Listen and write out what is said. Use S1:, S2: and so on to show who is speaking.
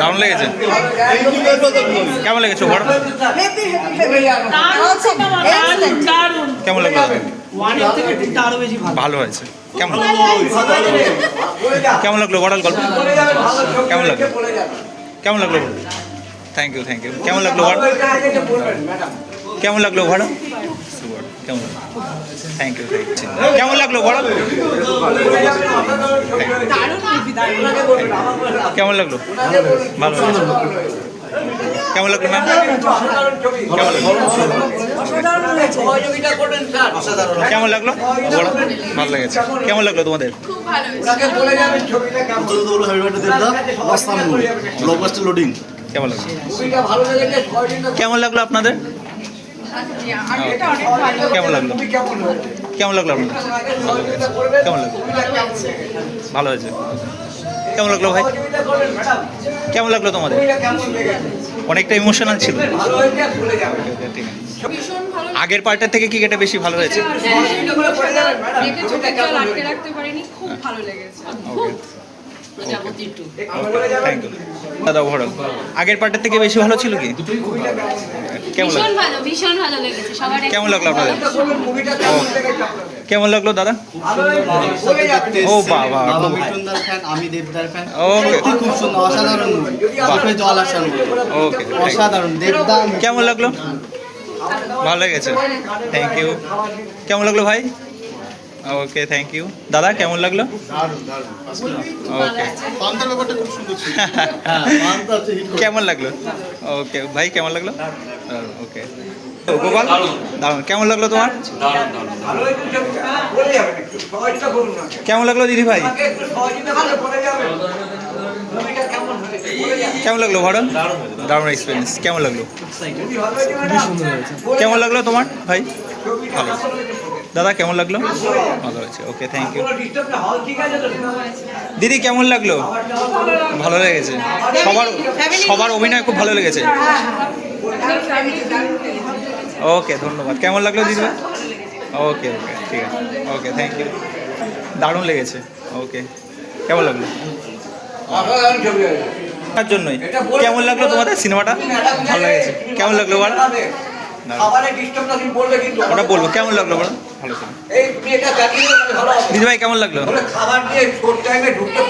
S1: দারুণ লেগেছে। কেমন লেগেছে
S2: দারুণ
S1: কেমন লাগল?
S3: ভালো
S1: হয়েছে। কেমন কেমন লাগল ওভারঅল গল্প? কেমন লাগল? কেমন লাগল থ্যাংক ইউ থ্যাংক ইউ কেমন লাগল ওভার? কেমন লাগল ওভার? কেমন থ্যাংক ইউ থ্যাংক ইউ কেমন লাগল
S2: দারুণ।
S1: কেমন লাগল? ভালো কেমন লাগল ম্যাম কেমন লাগল? কেমন লাগল? ভালো লেগেছে। কেমন লাগল তোমাদের? কেমন লাগল? কেমন লাগল আপনাদের? কেমন লাগল? কেমন লাগল আপনাদের? কেমন লাগল ভালো হয়েছে কেমন লাগল ভাই কেমন লাগল তোমাদের অনেকটা ইমোশনাল ছিল আগের পার্টের থেকে কি বেশি ভালো হয়েছে
S2: খুব ভালো লেগেছে
S1: দাদা ওভারঅল আগের পার্টের থেকে বেশি ভালো ছিল কি? কেমন লাগল?
S4: ভীষণ ভালো লেগেছে সবার
S1: কেমন লাগল আপনাদের? কেমন লাগল দাদা? ও বাবা
S5: আমি দেবদার ফ্যান
S1: ওকে।
S5: খুব সুন্দর অসাধারণ জল আসার
S1: ওকে
S5: অসাধারণ দেবদা
S1: কেমন লাগল? ভালো লেগেছে। থ্যাংক ইউ কেমন লাগল ভাই? ওকে থ্যাংক ইউ দাদা কেমন লাগল? ওকে
S5: পান্তার ব্যাপারটা খুব সুন্দর ছিল। হ্যাঁ।
S1: কেমন লাগল? ওকে ভাই কেমন লাগল? ওকে গোপাল? দারুণ। কেমন লাগল তোমার? কেমন লাগল দিদি ভাই? কেমন লাগল ভরণ? দারুণ এক্সপিরিয়েন্স কেমন লাগল? কেমন লাগল তোমার ভাই? ভালো। দাদা, কেমন লাগল? ভালো হয়েছে ওকে থ্যাংক ইউ দিদি, কেমন লাগল? ভালো লেগেছে। সবার সবার অভিনয় খুব ভালো লেগেছে। ওকে ধন্যবাদ। কেমন লাগল দিদি? ওকে ওকে ঠিক আছে। ওকে থ্যাংক ইউ দারুণ লেগেছে। ওকে কেমন লাগল? তার জন্যই? কেমন লাগল তোমাদের সিনেমাটা? ভালো লেগেছে। কেমন লাগল বল?
S6: খাবারে ডিস্টার্ব না তুমি বলবে কিন্তু।
S1: ওটা বলব কেমন লাগল বলো? ভালো
S6: এই তুমি এটা জানিয়ে ভালো
S1: দিদি ভাই কেমন লাগল?
S6: খাবার দিয়ে শোর টাইমে ঢুকতে